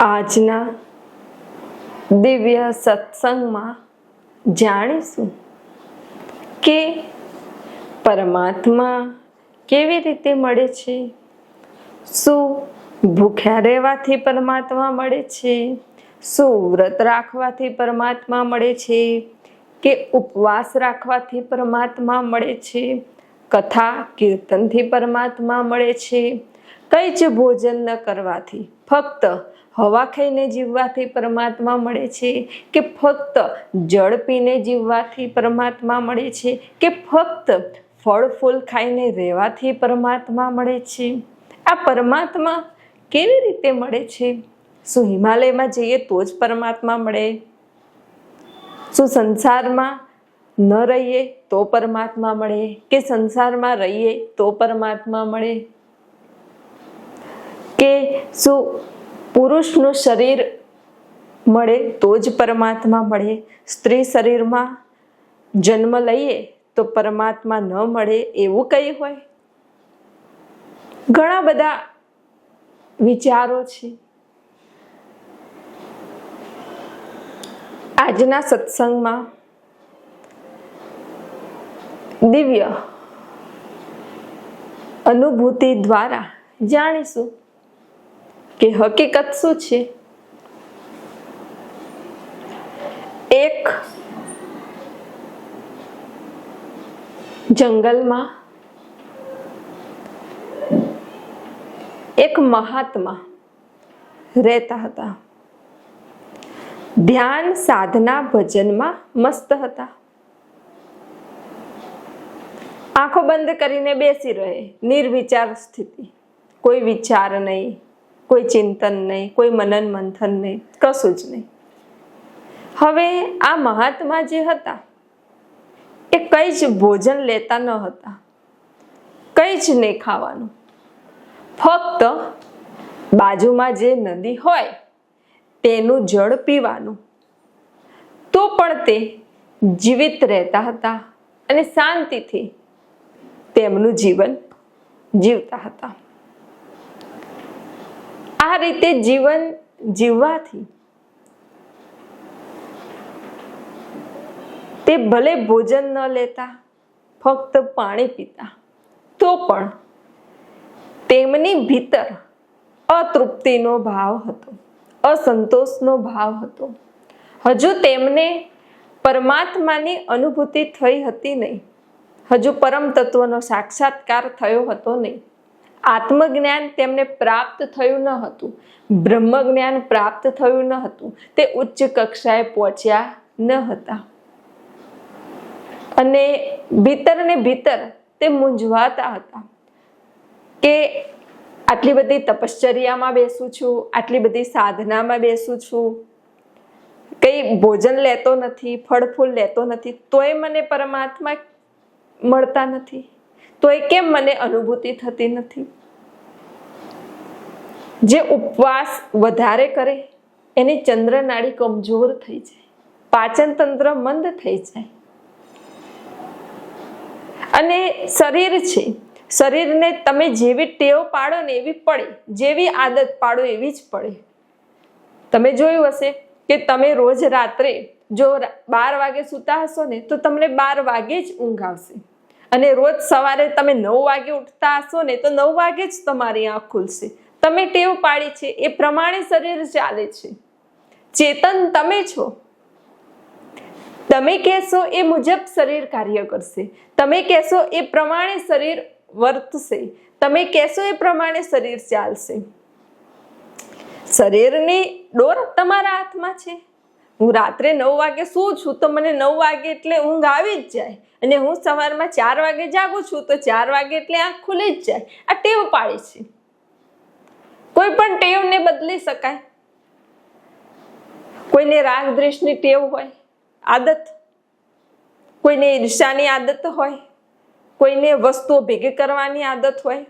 આજના દિવ્ય સત્સંગમાં જાણીશું કે પરમાત્મા કેવી રીતે મળે છે, શું ભૂખ્યા રહેવાથી પરમાત્મા મળે છે, શું વ્રત રાખવાથી પરમાત્મા મળે છે કે ઉપવાસ રાખવાથી પરમાત્મા મળે છે, કથા કીર્તનથી પરમાત્મા મળે છે, કઈ જ ભોજન ન કરવાથી, ફક્ત હવા ખાઈને જીવવાથી પરમાત્મા મળે છે કે ફક્ત જળ પીને જીવવાથી પરમાત્મા મળે છે કે ફક્ત ફળ ફૂલ ખાઈને રહેવાથી પરમાત્મા મળે છે? આ પરમાત્મા કેવી રીતે મળે છે? શું હિમાલયમાં જઈએ તો જ પરમાત્મા મળે? શું સંસારમાં ન રહીએ તો પરમાત્મા મળે? કે સંસારમાં રહીએ તો પરમાત્મા મળે? કે શું પુરુષનું શરીર મળે તો જ પરમાત્મા મળે. સ્ત્રી શરીરમાં જન્મ લઈએ તો પરમાત્મા ન મળે એવું કંઈ હોય? ઘણા બધા વિચારો છે. આજના સત્સંગમાં દિવ્ય અનુભૂતિ દ્વારા જાણીશું. કે હકીકત શું છે? એક જંગલમાં, એક મહાત્મા રહેતા હતા. ધ્યાન સાધના ભજનમાં મસ્ત હતા. આંખો બંધ કરીને બેસી રહે, નિર્વિચાર સ્થિતિ. કોઈ વિચાર નહીં. કોઈ ચિંતન નહીં, કોઈ મનન મંથન નહીં, કશું જ નહીં. હવે આ મહાત્મા જે હતા, એ કંઈ જ ભોજન લેતા ન હતા, કંઈ જ નહીં ખાવાનું. ફક્ત બાજુમાં જે નદી હોય, તેનું જળ પીવાનું. તો પણ તે જીવિત રહેતા હતા અને શાંતિથી તેમનું જીવન જીવતા હતા. આ રીતે જીવન જીવવાથી તે ભલે ભોજન ન લેતા, ફક્ત પાણી પીતા, તો પણ તેમની ભીતર અતૃપ્તિનો ભાવ હતો, અસંતોષનો ભાવ હતો. હજુ તેમને પરમાત્માની અનુભૂતિ થઈ હતી નહીં. હજુ પરમ તત્વનો સાક્ષાત્કાર થયો હતો નહીં. આત્મજ્ઞાન તેમને પ્રાપ્ત થયું ન હતું. બ્રહ્મ જ્ઞાન પ્રાપ્ત થયું ન હતું. તે ઉચ્ચ કક્ષાએ પહોંચ્યા ન હતા. અને ભીતર ને ભીતર તે મૂંઝવાતા હતા કે આટલી બધી તપશ્ચર્યામાં બેસું છું, આટલી બધી સાધનામાં બેસું છું. કંઈ ભોજન લેતો નથી, ફળ ફૂલ લેતો નથી, તોય મને પરમાત્મા મળતા નથી. તોય કેમ મને અનુભૂતિ થતી નથી? જે ઉપવાસ વધારે કરે, એની ચંદ્રનાળી કમજોર થઈ જાય પાચન તંત્ર મંદ થઈ જાય. અને શરીર છે, શરીરને તમે જેવી ટેવ પાડો ને એવી પડે, જેવી આદત પાડો એવી જ પડે. તમે જોયું હશે કે તમે રોજ રાત્રે જો બાર વાગે સૂતા હશો ને, તો તમને બાર વાગે જ ઊંઘ આવશે. અને રોજ સવારે તમે નવ વાગે ઉઠતા હશો ને તો નવ વાગે જ તમારી આંખ ખુલશે. તમે ટેવ પાડી છે, એ પ્રમાણે શરીર ચાલે છે. ચેતન તમે છો. તમે કહેશો એ મુજબ શરીર કાર્ય કરશે. તમે કહેશો એ પ્રમાણે શરીર વર્તશે. તમે કહેશો એ પ્રમાણે શરીર ચાલશે. શરીરની ડોર તમારા હાથમાં છે. હું રાત્રે નવ વાગે શું છું તો મને નવ વાગે એટલે ઊંઘ આવી જ જાય. અને હું સવારમાં ચાર વાગે જાગું છું તો ચાર વાગે એટલે આંખ ખુલી જ જાય. આ ટેવ પાડી છે. કોઈ પણ ટેવને બદલી શકાય. કોઈને રાગ દ્વેષની ટેવ હોય, આદત. કોઈને ઈર્ષાની આદત હોય, કોઈને વસ્તુઓ ભેગી કરવાની આદત હોય,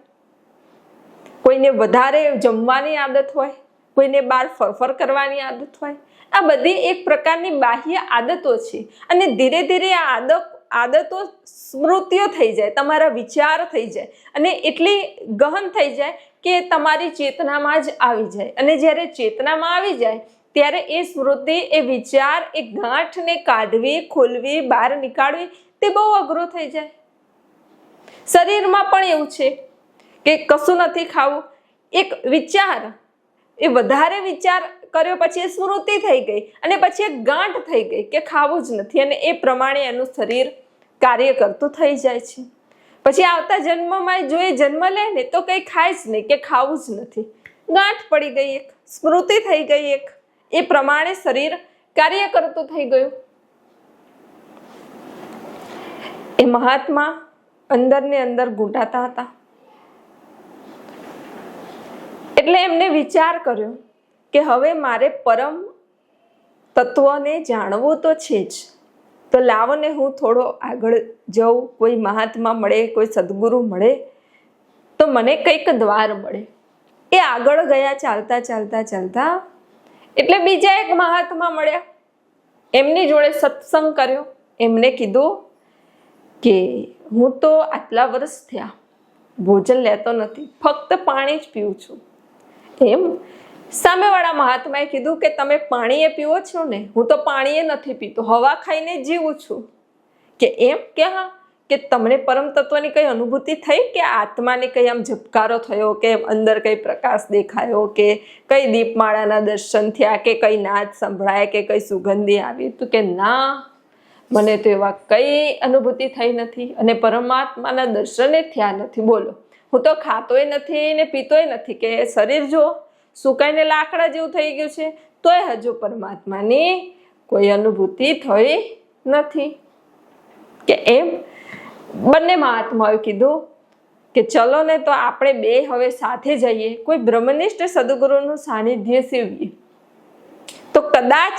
કોઈને વધારે જમવાની આદત હોય, કોઈને બહાર ફરફર કરવાની આદત હોય આ બધી એક પ્રકારની બાહ્ય આદતો છે. અને ધીરે ધીરે આ આદત, આદતો સ્મૃતિઓ થઈ જાય, તમારા વિચાર થઈ જાય, અને એટલી ગહન થઈ જાય કે તમારી ચેતનામાં જ આવી જાય. અને જ્યારે ચેતનામાં આવી જાય, ત્યારે એ સ્મૃતિ, એ વિચાર, એ ગાંઠને કાઢવી, ખોલવી, બહાર નીકાળવી, તે બહુ અઘરું થઈ જાય. શરીરમાં પણ એવું છે કે કશું નથી ખાવું. એક વિચાર, એ વધારે વિચાર કર્યો પછી એ સ્મૃતિ થઈ ગઈ અને પછી એ ગાંઠ થઈ ગઈ કે ખાવું જ નથી અને એ પ્રમાણે એનું શરીર કાર્ય કરતું થઈ જાય છે. પછી આવતા જન્મમાં જો એ જન્મ લે ને તો કંઈ ખાય જ નહીં કે ખાવું જ નથી. ગાંઠ પડી ગઈ એક, સ્મૃતિ થઈ ગઈ એક. એ પ્રમાણે શરીર કાર્ય કરતું થઈ ગયું. એ મહાત્મા અંદર ને અંદર ગૂંટાતા હતા. એટલે એમને વિચાર કર્યો કે હવે મારે પરમ તત્વને જાણવું તો છે જ. તો લાવો ને હું થોડો આગળ જઉં, કોઈ મહાત્મા મળે, કોઈ સદગુરુ મળે, તો મને કંઈક દ્વાર મળે. એ આગળ ગયા ચાલતા ચાલતા ચાલતા, એટલે બીજા એક મહાત્મા મળ્યા. એમની જોડે સત્સંગ કર્યો. એમને કીધું કે હું તો આટલા વર્ષ થયા, ભોજન લેતો નથી, ફક્ત પાણી જ પીઉં છું. એમ સામેવાળા મહાત્માએ કીધું કે તમે પાણીએ પીવો છો ને, હું તો પાણીએ નથી પીતો, હવા ખાઈને જીવું છું. કે એમ? કે હા? કે તમને પરમ તત્વની કઈ અનુભૂતિ થઈ? કે આત્માને કઈ આમ ઝબકારો થયો? કે અંદર કઈ પ્રકાશ દેખાયો? કે કઈ દીપમાળાના દર્શન થયા? કે કઈ નાદ સંભળાય? કે કઈ સુગંધી આવી? તો કે ના, મને તો એવા કઈ અનુભૂતિ થઈ નથી અને પરમાત્માના દર્શને થયા નથી. બોલો, હું તો ખાતોય નથી ને પીતોય નથી. કે શરીર જો સુકાઈને લાકડા જેવું થઈ ગયું છે? તોય હજુ પરમાત્માની કોઈ અનુભૂતિ થઈ નથી. કે એમ? બંને મહાત્માઓએ કીધું કે ચલો ને તો આપણે બે હવે સાથે જઈએ. કોઈ બ્રહ્મનિષ્ઠ સદગુરુનું સાનિધ્ય સેવીએ. તો કદાચ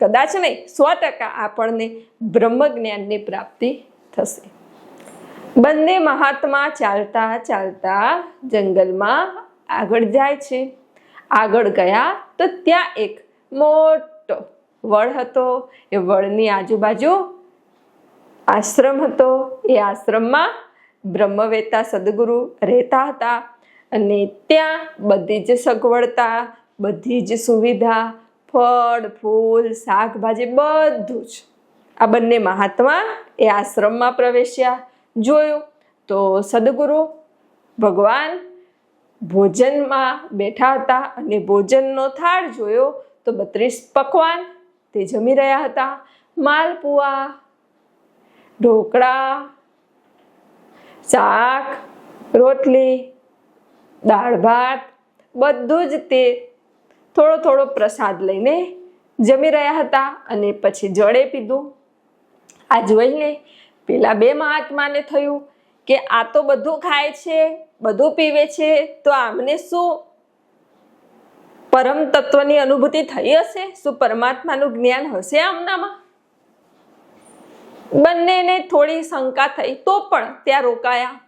કદાચ નહીં, સો ટકા આપણને બ્રહ્મ જ્ઞાનની પ્રાપ્તિ થશે. બંને મહાત્મા ચાલતા ચાલતા જંગલમાં આગળ જાય છે. આગળ ગયા તો ત્યાં એક મોટો વડ હતો. એ વડની આજુબાજુ આશ્રમ હતો. એ આશ્રમમાં બ્રહ્મવેતા સદગુરુ રહેતા હતા અને ત્યાં બધી જ સગવડતા, બધી જ સુવિધા, ફળ, ફૂલ, શાકભાજી બધું જ આ બંને મહાત્મા એ આશ્રમમાં પ્રવેશ્યા. જોયું તો સદગુરુ ભગવાન ભોજનમાં બેઠા હતા અને ભોજનનો થાળ જોયો તો બત્રીસ પકવાન તે જમી રહ્યા હતા. માલપુઆ ઢોકળા, શાક, રોટલી, દાળ ભાત, બધું જ તે થોડો થોડો પ્રસાદ લઈને જમી રહ્યા હતા અને પછી જળે પીધું. આ જોઈને પેલા બે મહાત્માને થયું કે આ તો બધું ખાય છે. બધું પીવે છે, તો આમને શું પરમ તત્વની અનુભૂતિ થઈ હશે? શું પરમાત્માનું જ્ઞાન હશે આમનામાં? બંનેને થોડી શંકા થઈ, તો પણ ત્યાં રોકાયા.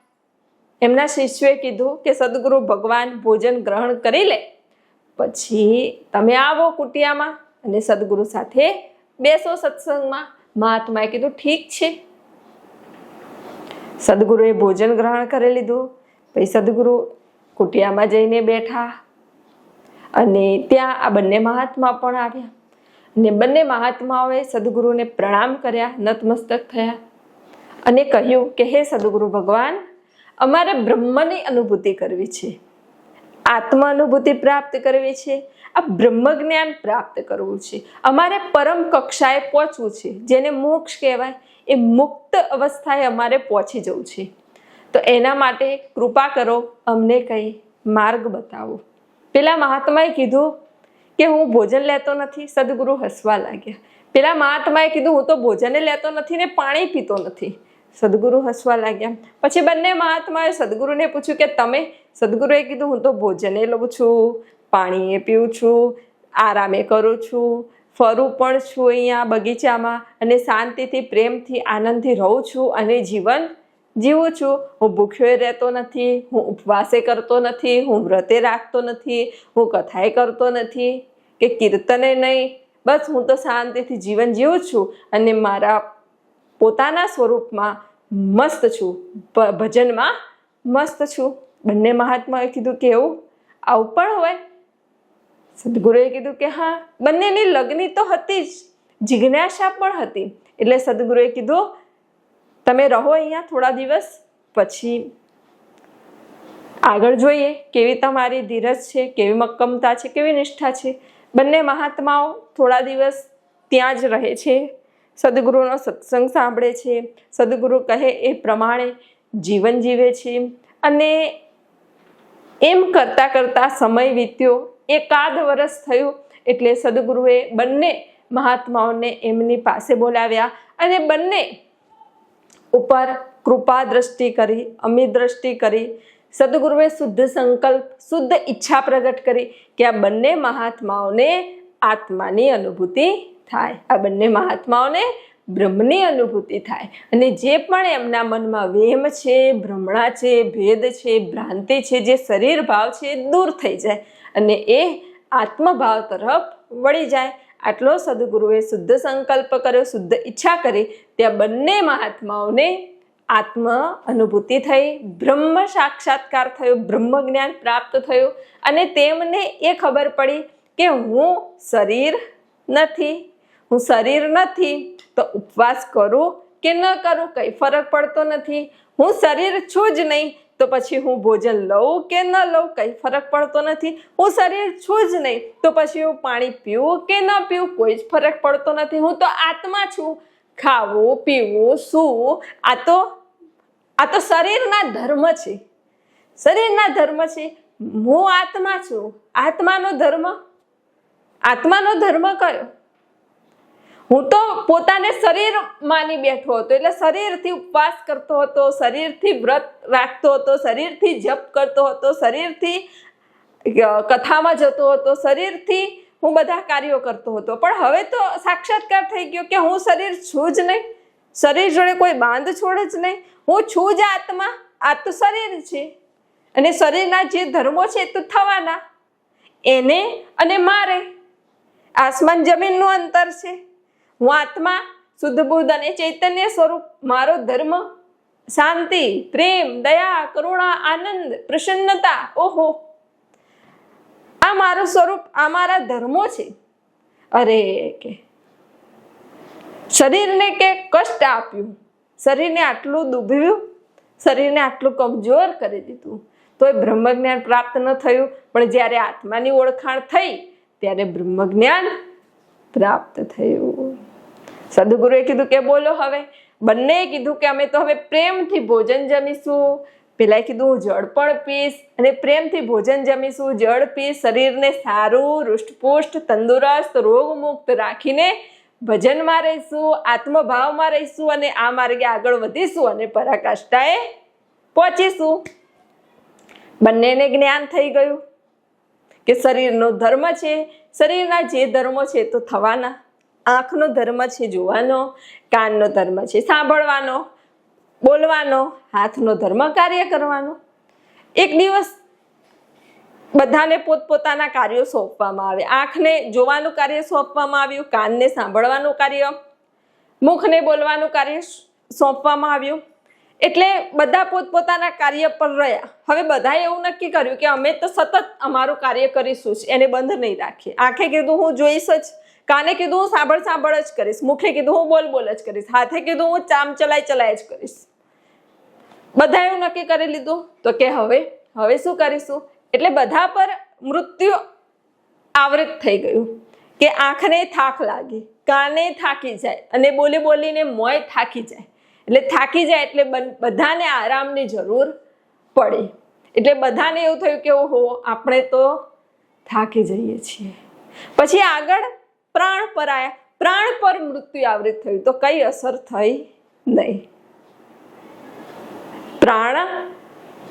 એમના શિષ્યોએ કીધું કે, સદગુરુ ભગવાન ભોજન ગ્રહણ કરી લે, પછી તમે આવો કુટિયામાં અને સદગુરુ સાથે બેસો સત્સંગમાં. મહાત્માએ કીધું, ઠીક છે. સદગુરુએ ભોજન ગ્રહણ કરી લીધું. પછી સદગુરુ કુટિયામાં જઈને બેઠા. અને ત્યાં આ બંને મહાત્મા પણ આવ્યા. ને બંને મહાત્માઓએ સદગુરુને પ્રણામ કર્યા, નતમસ્તક થયા. અને કહ્યું કે, હે સદગુરુ ભગવાન, અમારે બ્રહ્મની અનુભૂતિ કરવી છે. આત્મા અનુભૂતિ પ્રાપ્ત કરવી છે. આ બ્રહ્મ જ્ઞાન પ્રાપ્ત કરવું છે. અમારે પરમ કક્ષાએ પહોંચવું છે. જેને મોક્ષ કહેવાય. એ મુક્ત અવસ્થાએ અમારે પહોંચી જવું છે. તો એના માટે કૃપા કરો, અમને કંઈ માર્ગ બતાવો. પેલા મહાત્માએ કીધું કે હું ભોજન લેતો નથી, સદગુરુ હસવા લાગ્યા. પેલા મહાત્માએ કીધું, હું તો ભોજને લેતો નથી ને પાણી પીતો નથી. સદગુરુ હસવા લાગ્યા. પછી બંને મહાત્માએ સદગુરુને પૂછ્યું કે, તમે? સદગુરુએ કીધું, હું તો ભોજને લઉં છું પાણીએ પીઉં છું, આરામે કરું છું, ફરું પણ છું અહીંયા બગીચામાં અને શાંતિથી, પ્રેમથી, આનંદથી રહું છું અને જીવન જીવું છું. હું ભૂખ્યોએ રહેતો નથી. હું ઉપવાસે કરતો નથી. હું વ્રતે રાખતો નથી. હું કથાએ કરતો નથી. કે કીર્તને નહીં. બસ હું તો શાંતિથી જીવન જીવું છું અને મારા પોતાના સ્વરૂપમાં મસ્ત છું. ભજનમાં મસ્ત છું. બંને મહાત્માએ કીધું કે એવું આવું પણ હોય. સદગુરુએ કીધું કે હા, બંનેની લગ્ની તો હતી જ. જિજ્ઞાસા પણ હતી. એટલે સદગુરુએ કીધું તમે રહો અહીંયા થોડા દિવસ, પછી આગળ જોઈએ કેવી તમારી ધીરજ છે, કેવી મક્કમતા છે, કેવી નિષ્ઠા છે. બંને મહાત્માઓ થોડા દિવસ ત્યાં જ રહે છે. સદગુરુનો સત્સંગ સાંભળે છે. સદગુરુ કહે એ પ્રમાણે જીવન જીવે છે. અને એમ કરતાં કરતાં સમય વીત્યો. એકાદ વર્ષ થયું એટલે સદગુરુએ બંને મહાત્માઓને એમની પાસે બોલાવ્યા અને બંને ઉપર કૃપા દ્રષ્ટિ કરી અમી દ્રષ્ટિ કરી, સદગુરુએ શુદ્ધ સંકલ્પ, શુદ્ધ ઈચ્છા પ્રગટ કરી કે આ બંને મહાત્માઓને આત્માની અનુભૂતિ થાય. આ બંને મહાત્માઓને બ્રહ્મની અનુભૂતિ થાય. અને જે પણ એમના મનમાં વેમ છે, ભ્રમણા છે, ભેદ છે, ભ્રાંતિ છે, જે શરીર ભાવ છે, એ દૂર થઈ જાય અને એ આત્મભાવ તરફ વળી જાય. આટલો સદગુરુએ શુદ્ધ સંકલ્પ કર્યો, શુદ્ધ ઈચ્છા કરી, ત્યાં બંને મહાત્માઓને આત્મ અનુભૂતિ થઈ, બ્રહ્મ સાક્ષાત્કાર થયો, બ્રહ્મ જ્ઞાન પ્રાપ્ત થયું અને તેમને એ ખબર પડી કે હું શરીર નથી, હું શરીર નથી, તો ઉપવાસ કરું કે ન કરું, કંઈ ફરક પડતો નથી, હું શરીર છું જ નહીં તો પછી હું ભોજન લઉં કે ન લઉં, કંઈ ફરક પડતો નથી. હું શરીર છું જ નહીં, તો પછી હું પાણી પીવું કે ન પીવું, કોઈ જ ફરક પડતો નથી. હું તો આત્મા છું. ખાવું, પીવું, સૂવું, આ તો આ તો શરીરના ધર્મ છે. શરીરના ધર્મ છે. હું આત્મા છું. આત્માનો ધર્મ? આત્માનો ધર્મ કયો? હું તો પોતાને શરીર માની બેઠો હતો, એટલે શરીરથી ઉપવાસ કરતો હતો, શરીરથી વ્રત રાખતો હતો, શરીરથી જપ કરતો હતો, શરીરથી કથામાં જતો હતો, શરીરથી હું બધા કાર્યો કરતો હતો. પણ હવે તો સાક્ષાત્કાર થઈ ગયો કે હું શરીર છું જ નહીં. શરીર જોડે કોઈ બાંધ છોડ જ નહીં. હું છું જ આત્મા, આ તો શરીર છે. અને શરીરના જે ધર્મો છે તો થવાના. એને અને મારે. આસમાન જમીનનું અંતર છે. હું આત્મા, શુદ્ધ બુદ્ધ અને ચૈતન્ય સ્વરૂપ, મારો ધર્મ, શાંતિ, પ્રેમ, દયા, કરુણા, આનંદ, પ્રસન્નતા, ઓહો. આ મારું સ્વરૂપ, આ મારા ધર્મો છે. અરે કે. શરીરને કે કષ્ટ આપ્યું. શરીરને આટલું દુભ્યું શરીરને આટલું કમજોર કરી દીધું. તોય બ્રહ્મજ્ઞાન પ્રાપ્ત ન થયું. પણ જ્યારે આત્માની ઓળખાણ થઈ, ત્યારે બ્રહ્મજ્ઞાન પ્રાપ્ત થયું. સદગુરુએ કીધું કે બોલો હવે. બંને કીધું કે અમે તો હવે પ્રેમથી ભોજન જમીશું. પેલા કીધું, હું જળ પણ પીશ અને પ્રેમથી ભોજન જમીશું. જળ પીશ શરીરને સારું, હૃષ્ટપુષ્ટ, તંદુરસ્ત, રોગમુક્ત રાખીને ભજનમાં રહીશું, આત્મભાવમાં રહીશું અને આ માર્ગે આગળ વધીશું અને પરાકાષ્ઠાએ પહોંચીશું. બંનેને જ્ઞાન થઈ ગયું કે શરીરનો ધર્મ છે. શરીરના જે ધર્મો છે તો થવાના. આંખનો ધર્મ છે જોવાનો, કાનનો ધર્મ છે સાંભળવાનો, બોલવાનો, હાથનો ધર્મ કાર્ય કરવાનો. એક દિવસ બધાને પોતપોતાના કાર્યો સોંપવામાં આવે. આંખને જોવાનું કાર્ય સોંપવામાં આવ્યું, કાનને સાંભળવાનું કાર્ય, મુખને બોલવાનું કાર્ય સોંપવામાં આવ્યું. એટલે બધા પોતપોતાના કાર્ય પર રહ્યા. હવે બધાએ એવું નક્કી કર્યું કે અમે તો સતત અમારું કાર્ય કરીશું જ, એને બંધ નહીં રાખીએ. આંખે કીધું, હું જોઈશ જ. કાને કીધું હું સાંભળ સાંભળ જ કરીશ, મુખે કીધું હું બોલ બોલ જ કરીશ, હાથે કીધું હું ચામ ચલાય ચલાય જ કરીશ. બધા એવું નક્કી કરી લીધું? તો કે હવે હવે શું કરીશું? એટલે બધા પર મૃત્યુ આવૃત થઈ ગયું કે આંખને થાક લાગી, કાને થાકી જાય અને બોલી બોલીને મોય થાકી જાય. એટલે થાકી જાય એટલે બધાને આરામની જરૂર પડી. એટલે બધાને એવું થયું કે ઓહો, આપણે તો થાકી જઈએ છીએ. પછી આગળ પ્રાણ પર આયા પ્રાણ પર મૃત્યુ આવૃત થયું. તો કઈ અસર થઈ નહીં. પ્રાણ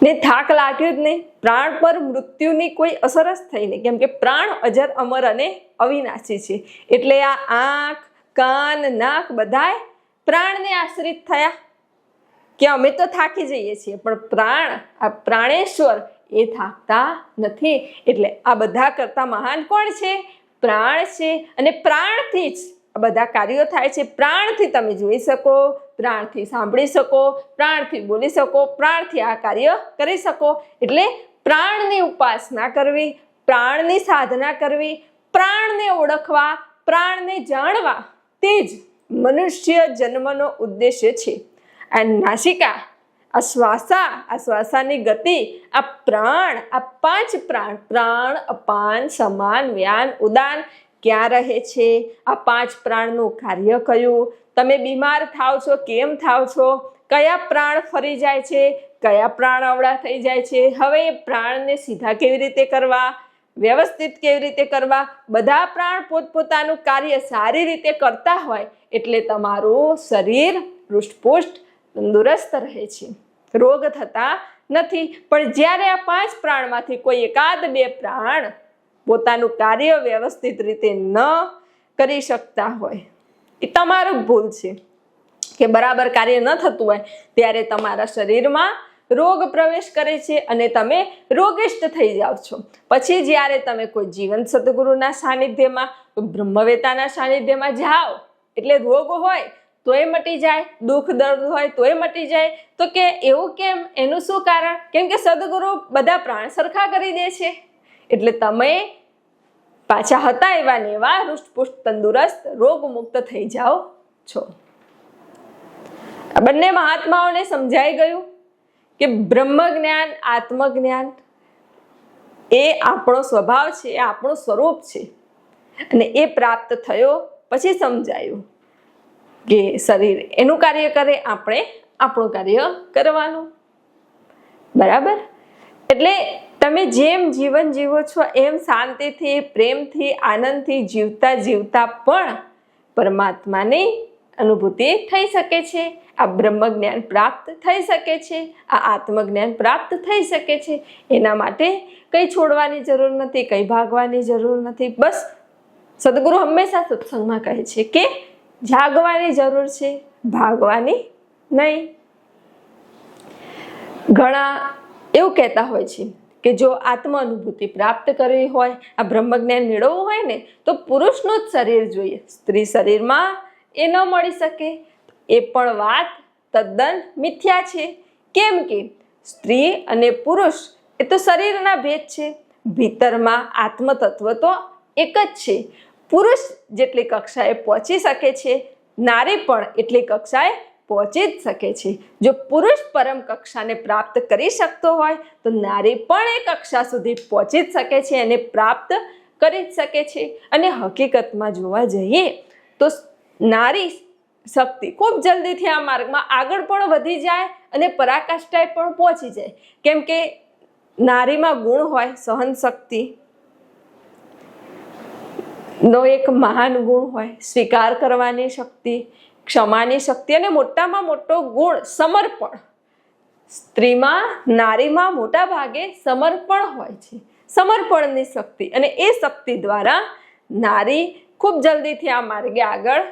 ને થાક લાગ્યો જ નહીં. પ્રાણ પર મૃત્યુની કોઈ અસર જ થઈ નહીં. કેમ કે પ્રાણ અજર, અમર અને અવિનાશી છે. એટલે આ આંખ, કાન, નાક બધાય પ્રાણને આશ્રિત થયા. કે અમે તો થાકી જઈએ છીએ, પણ પ્રાણ, આ પ્રાણેશ્વર એ થાકતા નથી. એટલે આ બધા કરતા મહાન કોણ છે? પ્રાણ છે અને પ્રાણથી જ આ બધા કાર્યો થાય છે. પ્રાણથી તમે જોઈ શકો, પ્રાણથી સાંભળી શકો, પ્રાણથી બોલી શકો, પ્રાણથી આ કાર્ય કરી શકો. એટલે પ્રાણની ઉપાસના કરવી, પ્રાણની સાધના કરવી, પ્રાણને ઓળખવા, પ્રાણને જાણવા તે જ મનુષ્ય જન્મનો ઉદ્દેશ્ય છે. આ નાસિકા આ શ્વાસા આ શ્વાસાની ગતિ, આ પ્રાણ, આ પાંચ પ્રાણ પ્રાણ, અપાન, સમાન, વ્યાન, ઉદાન, ક્યાં રહે છે? આ પાંચ પ્રાણનું કાર્ય કયું? તમે બીમાર થાવ છો, કેમ થાવ છો? કયા પ્રાણ ફરી જાય છે? કયા પ્રાણ અવળા થઈ જાય છે? હવે એ પ્રાણને સીધા કેવી રીતે કરવા? વ્યવસ્થિત કેવી રીતે કરવા? બધા પ્રાણ પોતપોતાનું કાર્ય સારી રીતે કરતા હોય એટલે તમારું શરીર હૃષ્ટપુષ્ટ તંદુરસ્ત રહે છે. રોગ થતા નથી. પણ જ્યારે આ પાંચ પ્રાણમાંથી કોઈ એકાદ બે પ્રાણ પોતાનું કાર્ય વ્યવસ્થિત રીતે ન કરી શકતા હોય, એ તમારું ભૂલ છે. કે બરાબર કાર્ય ન થતું હોય, ત્યારે તમારા શરીરમાં રોગ પ્રવેશ કરે છે અને તમે રોગિષ્ટ થઈ જાઓ છો. પછી જ્યારે તમે કોઈ જીવન સદગુરુના સાનિધ્યમાં બ્રહ્મવેતાના સાનિધ્યમાં જાઓ, એટલે રોગ હોય તોય મટી જાય, દુઃખ, દર્દ હોય તોય મટી જાય. તો કે એવું કેમ? એનું શું કારણ? કેમ કે સદગુરુ બધા પ્રાણ સરખા કરી દે છે. એટલે તમે પાછા હતા એવા ને એવા હૃષ્ટપુષ્ટ, તંદુરસ્ત રોગ મુક્ત થઈ જાઓ છો. આ બંને મહાત્માઓને સમજાઈ ગયું કે બ્રહ્મ જ્ઞાન આત્મજ્ઞાન એ આપણો સ્વભાવ છે, એ આપણું સ્વરૂપ છે. અને એ પ્રાપ્ત થયો, પછી સમજાયું. કે શરીર, એનું કાર્ય કરે, આપણે આપણું કાર્ય કરવાનું. બરાબર? એટલે તમે જેમ જીવન જીવો છો, એમ શાંતિથી, પ્રેમથી, આનંદથી જીવતા જીવતા પણ પરમાત્માની અનુભૂતિ થઈ શકે છે, આ બ્રહ્મ જ્ઞાન પ્રાપ્ત થઈ શકે છે, આ આત્મજ્ઞાન પ્રાપ્ત થઈ શકે છે. એના માટે કંઈ છોડવાની જરૂર નથી, કંઈ ભાગવાની જરૂર નથી. બસ, સદગુરુ હંમેશા સત્સંગમાં કહે છે કે જાગવાની જરૂર છે? ભાગવાની નહીં. ઘણા એવું કહેતા હોય છે કે જો આત્મ અનુભૂતિ પ્રાપ્ત કરવી હોય, આ બ્રહ્મજ્ઞાન મેળવવું હોય ને, તો પુરુષનું જ શરીર જોઈએ. સ્ત્રી શરીરમાં એ ન મળી શકે. એ પણ વાત તદ્દન મિથ્યા છે. કેમ કે સ્ત્રી અને પુરુષ એ તો શરીરના ભેદ છે. ભીતરમાં આત્મતત્વ તો એક જ છે. પુરુષ જેટલી કક્ષાએ પહોંચી શકે છે, નારી પણ એટલી કક્ષાએ પહોંચી જ શકે છે. જો પુરુષ પરમ કક્ષાને પ્રાપ્ત કરી શકતો હોય, તો નારી પણ એ કક્ષા સુધી પહોંચી જ શકે છે અને પ્રાપ્ત કરી જ શકે છે. અને હકીકતમાં જોવા જઈએ, તો નારી શક્તિ ખૂબ જલ્દીથી આ માર્ગમાં આગળ પણ વધી જાય અને પરાકાષ્ઠાએ પણ પહોંચી જાય. કેમ કે નારીમાં ગુણ હોય સહન શક્તિ નો એક મહાન ગુણ હોય, સ્વીકાર કરવાની શક્તિ, ક્ષમાની શક્તિ અને મોટામાં મોટો ગુણ સમર્પણ. સ્ત્રીમાં, નારીમાં મોટા ભાગે સમર્પણ હોય છે. સમર્પણની શક્તિ અને એ શક્તિ દ્વારા નારી ખૂબ જલ્દીથી આ માર્ગે આગળ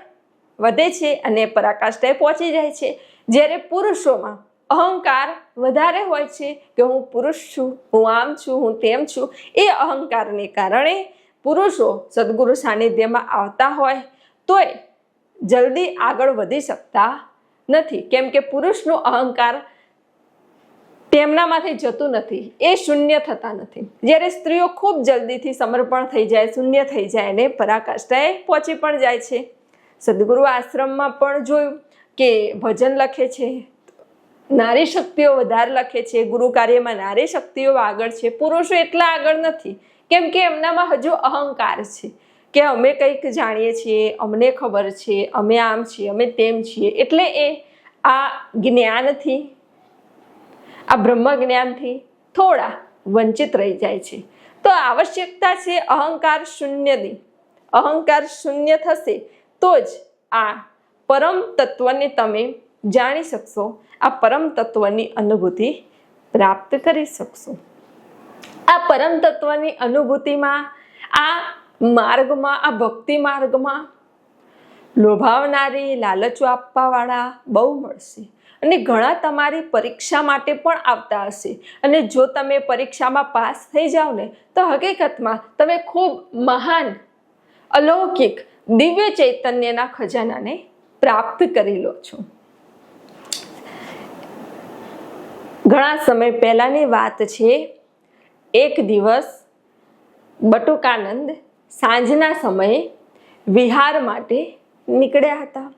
વધે છે અને પરાકાષ્ઠાએ પહોંચી જાય છે. જ્યારે પુરુષોમાં અહંકાર વધારે હોય છે કે હું પુરુષ છું, હું આમ છું, હું તેમ છું, એ અહંકારને કારણે પુરુષો સદગુરુ સાનિધ્યમાં આવતા હોય, તોય જલ્દી આગળ વધી શકતા નથી. કેમ કે પુરુષનો અહંકાર તેમનામાંથી જતું નથી. એ શૂન્ય થતા નથી. જ્યારે સ્ત્રીઓ ખૂબ જલ્દીથી સમર્પણ થઈ જાય, શૂન્ય થઈ જાય અને પરાકાષ્ઠાએ પહોંચી પણ જાય છે. સદગુરુ આશ્રમમાં પણ જોયું કે ભજન લખે છે, નારી શક્તિઓ વધારે લખે છે, ગુરુ કાર્યમાં નારી શક્તિઓ આગળ છે. પુરુષો એટલા આગળ નથી. કેમ કે એમનામાં હજુ અહંકાર છે. કે અમે કંઈક જાણીએ છીએ, અમને ખબર છે, અમે આમ છીએ, અમે તેમ છીએ. એટલે એ આ જ્ઞાનથી, આ બ્રહ્મ જ્ઞાનથી થોડા વંચિત રહી જાય છે. તો આવશ્યકતા છે અહંકાર શૂન્યની. અહંકાર શૂન્ય થશે તો જ આ પરમ તત્વને તમે જાણી શકશો, આ પરમ તત્વની અનુભૂતિ પ્રાપ્ત કરી શકશો. આ પરમ તત્વની અનુભૂતિમાં, આ માર્ગમાં, આ ભક્તિ માર્ગમાં લોભાવનારી, લાલચો આપવાવાળા બહુ મળશે. અને ઘણા તમારી પરીક્ષા માટે પણ આવતા હશે. અને જો તમે પરીક્ષામાં પાસ થઈ જાઓ ને, તો હકીકતમાં તમે ખૂબ મહાન, અલૌકિક, દિવ્ય ચૈતન્યના ખજાનાને પ્રાપ્ત કરી લો છો. ઘણા સમય પહેલાંની વાત છે એક દિવસ બટુકાનંદ સાંજના સમયે વિહાર માટે નીકળ્યા હતા.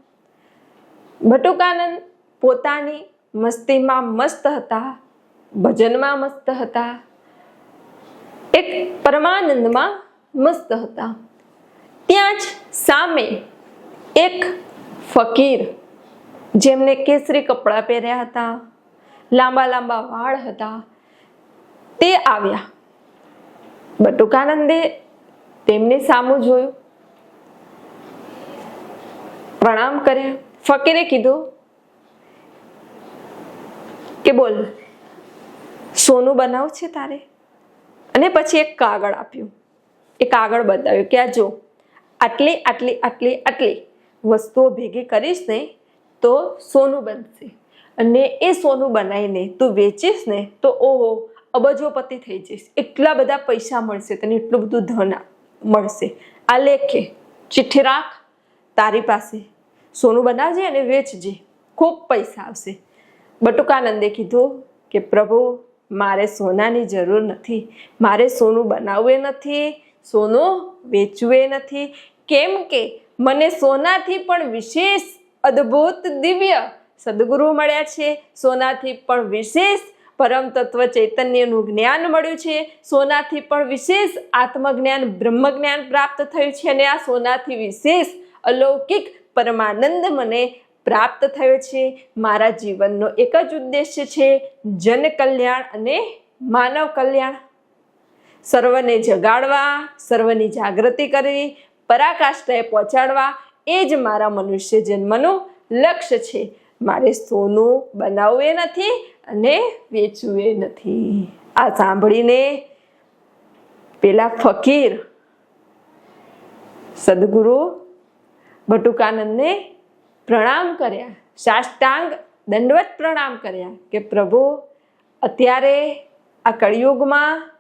બટુકાનંદ પોતાની મસ્તીમાં મસ્ત હતા, ભજનમાં મસ્ત હતા, એક પરમાનંદમાં મસ્ત હતા. ત્યાં જ સામે એક ફકીર જેમને કેસરી કપડાં પહેર્યા હતા, લાંબા લાંબા વાળ હતા તે આવ્યા. બટુકાનંદે તેમને સામું જોયું. પ્રણામ કર્યા. ફકીરે કીધું, કે બોલ, સોનું બનાવ છે તારે? અને પછી એક કાગળ આપ્યું. એ કાગળ બતાવ્યું કે, આ જો, આટલી આટલી આટલી આટલી વસ્તુઓ ભેગી કરીશ ને, તો સોનું બનશે. અને એ સોનું બનાવીને તું વેચીશ ને, તો ઓહો અબજોપતિ થઈ જઈશ. એટલા બધા પૈસા મળશે તને, એટલું બધું ધન મળશે. આ લેખે ચિઠ્ઠી રાખ, તારી પાસે સોનું બનાવજે અને વેચજે. ખૂબ પૈસા આવશે. બટુકાનંદે કીધું કે, પ્રભુ, મારે સોનાની જરૂર નથી. મારે સોનું બનાવવું નથી, સોનું વેચવું નથી. કેમ કે મને સોનાથી પણ વિશેષ અદ્ભુત દિવ્ય સદગુરુ મળ્યા છે. સોનાથી પણ વિશેષ પરમ તત્વ ચૈતન્યનું જ્ઞાન મળ્યું છે. સોનાથી પણ વિશેષ આત્મજ્ઞાન, બ્રહ્મજ્ઞાન પ્રાપ્ત થયું છે અને આ સોનાથી વિશેષ અલૌકિક પરમાનંદ મને પ્રાપ્ત થયો છે. મારા જીવનનો એક જ ઉદ્દેશ્ય છે જન કલ્યાણ અને માનવ કલ્યાણ. સર્વને જગાડવા, સર્વની જાગૃતિ કરવી, પરાકાષ્ઠાએ પહોંચાડવા, એ જ મારા મનુષ્ય જન્મનું લક્ષ્ય છે. મારે સોનું બનાવવું એ નથી અને વેચવું એ નથી. આ સાંભળીને પેલા ફકીર સદગુરુ ભટુકાનંદને પ્રણામ કર્યા. સાષ્ટાંગ દંડવત પ્રણામ કર્યા કે પ્રભુ, અત્યારે આ કળિયુગમાં,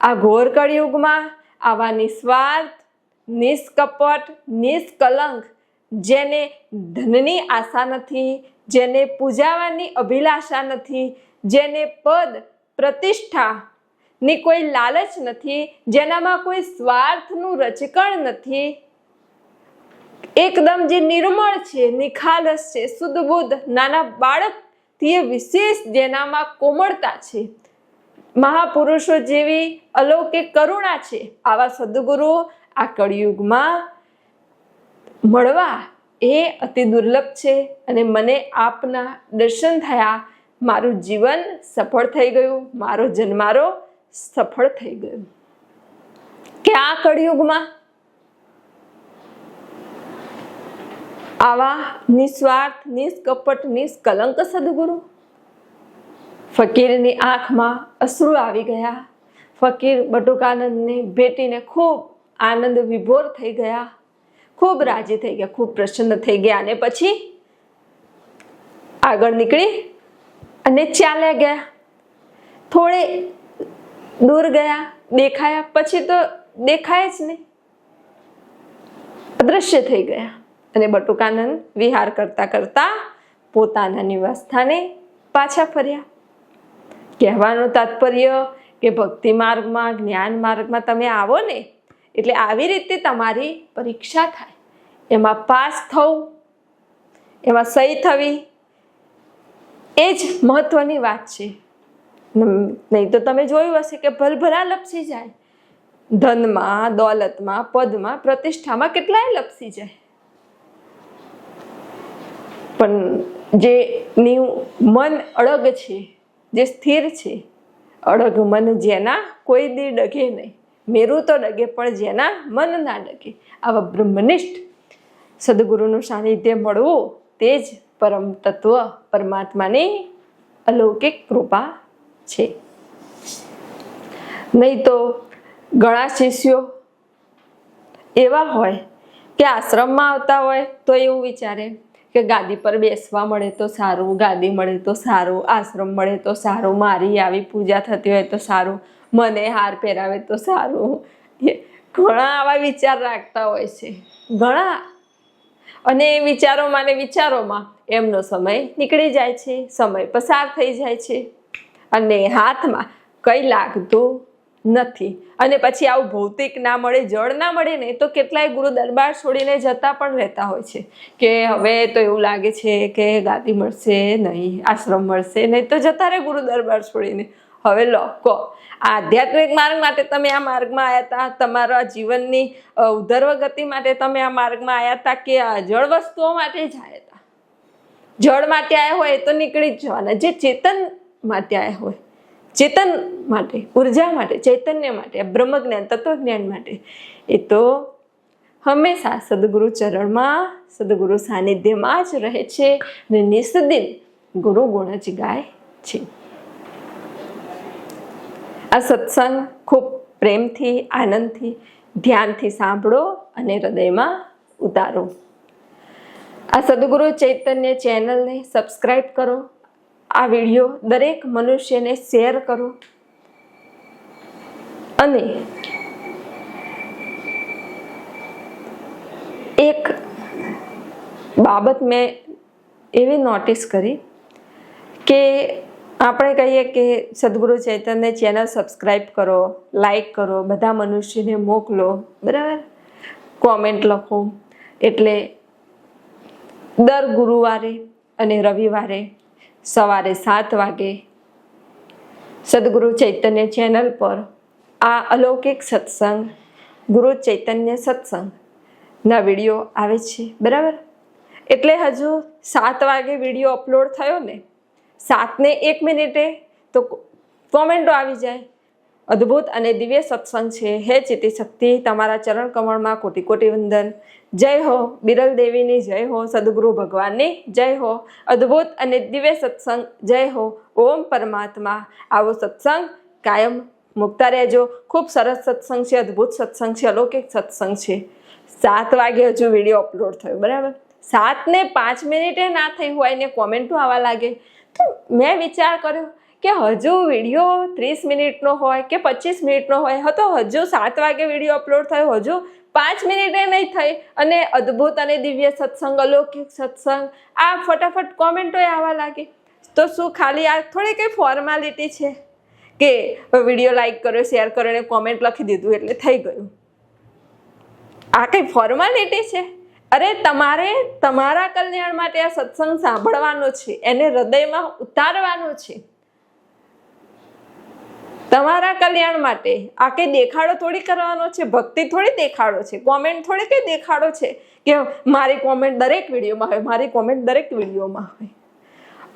આ ઘોર કળિયુગમાં આવા નિસ્વાર્થ, નિષ્કપટ, નિષ્કલંક જેને ધનની આશા નથી જેને પૂજાવાની અભિલાષા નથી, જેને પદ પ્રતિષ્ઠા ની કોઈ લાલચ નથી, જેનામાં કોઈ સ્વાર્થનું રચકણ નથી. એકદમ જે નિર્મળ છે, નિખાલસ છે સુદબુદ્ધ બુદ્ધ નાના બાળકથી વિશેષ જેનામાં કોમળતા છે. મહાપુરુષો જેવી અલૌકિક કરુણા છે. આવા સદગુરુ આ કળિયુગમાં મળવા એ અતિ દુર્લભ છે અને મને આપના દર્શન થયા, મારું જીવન સફળ થઈ ગયું, મારો જન્મારો સફળ થઈ ગયો. કે આ કળિયુગમાં? આવા નિસ્વાર્થ, નિષ્કપટ, નિષ્કલંક સદગુરુ ફકીરની આંખમાં અશ્રુ આવી ગયા. ફકીર બટુકાનંદને ભેટીને ખૂબ આનંદ વિભોર થઈ ગયા. ખૂબ રાજી થઈ ગયા, ખૂબ પ્રસન્ન થઈ ગયા અને પછી આગળ નીકળી અને ચાલ્યા ગયા. થોડે દૂર ગયા, દેખાયા, પછી તો દેખાય જ નહીં. અદૃશ્ય થઈ ગયા અને બટુકાનંદ વિહાર કરતા કરતા પોતાના નિવાસસ્થાને પાછા ફર્યા. કહેવાનું તાત્પર્ય કે ભક્તિ માર્ગમાં, જ્ઞાન માર્ગમાં તમે આવો ને એટલે આવી રીતે તમારી પરીક્ષા થાય. એમાં પાસ થવું, એમાં સહી થવી, એ જ મહત્વની વાત છે. નહીં તો તમે જોયું હશે કે ભલભલા લપસી જાય. ધનમાં, દોલતમાં, પદમાં, પ્રતિષ્ઠામાં કેટલાય લપસી જાય. પણ જે મન અડગ છે, જે સ્થિર છે, અડગ મન જેના કોઈ દી ડગે નહીં. મેરું તો ડગે, પણ જેના મન ના ડગે. આવા બ્રહ્મનિષ્ઠ સદગુરુનું સાનિધ્ય મળવું તે જ પરમ તત્વ પરમાત્માની અલૌકિક કૃપા છે. નહીં તો ઘણા શિષ્યો એવા હોય કે આશ્રમમાં આવતા હોય તો એવું વિચારે કે ગાદી પર બેસવા મળે તો સારું, ગાદી મળે તો સારું, આશ્રમ મળે તો સારું, મારી આવી પૂજા થતી હોય તો સારું. મને હાર પહેરાવે તો સારું. ઘણા આવા વિચાર રાખતા હોય છે. ઘણા. અને એ વિચારોમાં ને વિચારોમાં એમનો સમય નીકળી જાય છે, સમય પસાર થઈ જાય છે. અને હાથમાં કંઈ લાગતું નથી. અને પછી આવું ભૌતિક ના મળે, જળ ના મળે ને, તો કેટલાય ગુરુ દરબાર છોડીને જતા પણ રહેતા હોય છે. કે હવે તો એવું લાગે છે કે ગાદી મળશે નહીં, આશ્રમ મળશે નહીં, તો જતા રહે ગુરુ દરબાર છોડીને. હવે લો, કહો. આધ્યાત્મિક માર્ગ માટે તમે આ માર્ગમાં આવ્યા હતા તમારા જીવનની ઉધર્વ ગતિ માટે તમે આ માર્ગમાં આવ્યા હતા કે જળ વસ્તુઓ માટે જ આવ્યા હતા જળ માટે આવ્યા હોય તો નીકળી જ જવાના. જે ચેતન માટે આવ્યા હોય, ચેતન માટે, ઊર્જા માટે, ચૈતન્ય માટે બ્રહ્મજ્ઞાન, તત્વજ્ઞાન માટે, એ તો હંમેશા સદગુરુ ચરણમાં, સદગુરુ સાનિધ્યમાં જ રહે છે અને નિસ્દિન ગુરુ ગુણ જ ગાય છે. આ સત્સંગ ખૂબ પ્રેમથી, આનંદથી, ધ્યાનથી સાંભળો અને હૃદયમાં ઉતારો. આ સદગુરુ ચૈતન્ય ચેનલને સબસ્ક્રાઈબ કરો. આ વીડિયો દરેક મનુષ્યને શેર કરો. અને એક બાબત મેં એવી નોટિસ કરી કે આપણે કહીએ કે સદગુરુ ચૈતન્ય ચેનલ સબસ્ક્રાઈબ કરો લાઈક કરો, બધા મનુષ્યને મોકલો, બરાબર? કોમેન્ટ લખો. એટલે દર ગુરુવારે અને રવિવારે સવારે સાત વાગે સદગુરુ ચૈતન્ય ચેનલ પર આ અલૌકિક સત્સંગ, ગુરુ ચૈતન્ય સત્સંગ ના વીડિયો આવે છે. બરાબર? એટલે હજુ સાત વાગે વીડિયો અપલોડ થયો ને સાતને એક મિનિટે તો કોમેન્ટો આવી જાય. અદ્ભુત અને દિવ્ય સત્સંગ છે. હે ચિત્તી શક્તિ, તમારા ચરણ કમળમાં કોટી કોટી વંદન. જય હો બિરલ દેવીની, જય હો સદગુરુ ભગવાનની, જય હો અદ્ભુત અને દિવ્ય સત્સંગ, જય હો ઓમ પરમાત્મા. આવો સત્સંગ કાયમ મૂકતા રહેજો. ખૂબ સરસ સત્સંગ છે, અદ્ભુત સત્સંગ છે, અલૌકિક સત્સંગ છે. સાત વાગે હજુ વીડિયો અપલોડ થયો, બરાબર? સાત ને પાંચ મિનિટે ના થઈ હોય ને કોમેન્ટો આવવા લાગે. મેં વિચાર કર્યો કે હજુ વીડિયો ત્રીસ મિનિટનો હોય કે પચીસ મિનિટનો હોય હતો હજુ સાત વાગે વીડિયો અપલોડ થયો, હજુ પાંચ મિનિટે નહીં થઈ. અને અદ્ભુત અને દિવ્ય સત્સંગ, અલૌકિક સત્સંગ, આ ફટાફટ કોમેન્ટોય આવવા લાગી. તો શું ખાલી આ થોડી કંઈ ફોર્માલિટી છે કે વીડિયો લાઈક કર્યો શેર કર્યો અને કોમેન્ટ લખી દીધું એટલે થઈ ગયું? આ કંઈ ફોર્માલિટી છે? અરે તમારે તમારા કલ્યાણ માટે આ સત્સંગ સાંભળવાનો છે, એને હૃદયમાં ઉતારવાનો છે. તમારા કલ્યાણ માટે આ કઈ દેખાડો થોડી કરવાનો છે, ભક્તિ થોડી દેખાડો છે કોમેન્ટ થોડી કઈ દેખાડો છે કે મારી કોમેન્ટ દરેક વિડીયોમાં હોય, મારી કોમેન્ટ દરેક વિડીયોમાં હોય.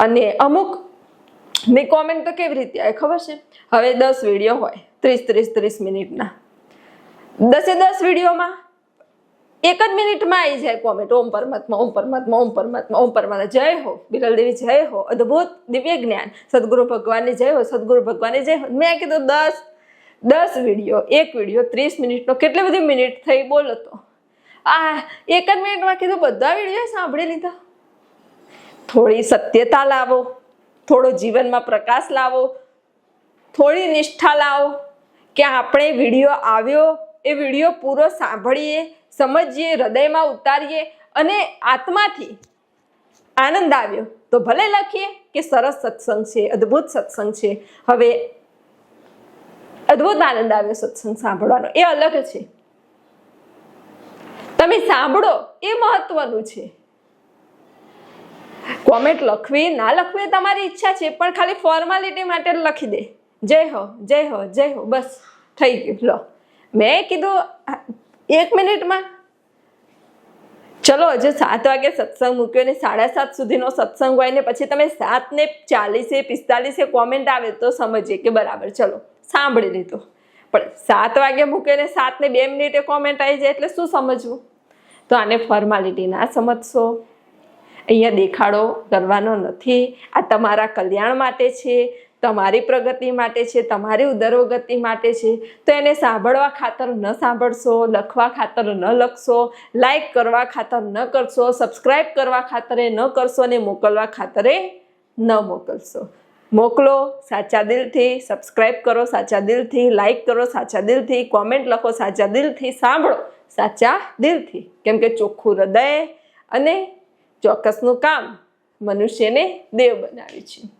અને અમુકની કોમેન્ટ તો કેવી રીતે આવે ખબર છે? હવે દસ વીડિયો હોય, ત્રીસ ત્રીસ ત્રીસ મિનિટના. દસે દસ વિડીયોમાં એક જ મિનિટમાં આવી જાય કોમેન્ટ ઓમ પરમાત્મા ઓમ પરમાત્મા ઓમ પરમાત્મા ઓમ પરમાત્મા. જય હો, બિરલ દેવી, જય હો. અદ્ભુત દિવ્ય જ્ઞાન. સદગુરુ ભગવાનની જય હો, સદગુરુ ભગવાનની જય હો. મેં કીધું દસ દસ વીડિયો, એક વીડિયો, ત્રીસ મિનિટનો. કેટલી બધી મિનિટ થઈ બોલો તો. આ એક જ મિનિટમાં કીધું બધા વીડિયો સાંભળી લીધા. થોડી સત્યતા લાવો, થોડો જીવનમાં પ્રકાશ લાવો, થોડી નિષ્ઠા લાવો કે આપણે વીડિયો આવ્યો, એ વીડિયો પૂરો સાંભળીએ સમજીએ, હૃદયમાં ઉતારીએ અને આત્માથી આનંદ આવ્યો. તો ભલે લખીએ કે સરસ સત્સંગ છે, અદ્ભુત સત્સંગ છે. હવે અદ્ભુત આનંદ આવ્યો સત્સંગ સાંભળવાનો. એ અલગ છે. તમે સાંભળો, એ મહત્વનું છે. કોમેન્ટ લખવી, ના લખવી તમારી ઈચ્છા છે, પણ ખાલી ફોર્માલિટી માટે લખી દે. જય હો જય હો જય હો, બસ, થઈ ગયું. લો. મેં કીધું એક મિનિટમાં? ચલો, હજુ સાત વાગે સત્સંગ મૂક્યો ને સાડા સાત સુધીનો સત્સંગ હોય ને પછી તમે સાત ને ચાલીસે, પિસ્તાલીસે કોમેન્ટ આવે તો સમજીએ કે બરાબર. ચલો, સાંભળી લીધું. પણ સાત વાગે મૂક્યો ને સાત ને બે મિનિટે કોમેન્ટ આવી જાય એટલે શું સમજવું? તો આને ફોર્માલિટી ના સમજશો. અહીંયા દેખાડો કરવાનો નથી. આ તમારા કલ્યાણ માટે છે. તમારી પ્રગતિ માટે છે, તમારી ઉદરોગતિ માટે છે, તો એને સાંભળવા ખાતર ન સાંભળશો, લખવા ખાતર ન લખશો લાઈક કરવા ખાતર ન કરશો સબસ્ક્રાઈબ કરવા ખાતરે ન કરશો અને મોકલવા ખાતરે ન મોકલશો. મોકલો સાચા દિલથી સબસ્ક્રાઈબ કરો સાચા દિલથી લાઈક કરો સાચા દિલથી કોમેન્ટ લખો સાચા દિલથી, સાંભળો સાચા દિલથી. કેમ કે ચોખ્ખું હૃદય અને ચોક્કસનું કામ મનુષ્યને દેવ બનાવે છે.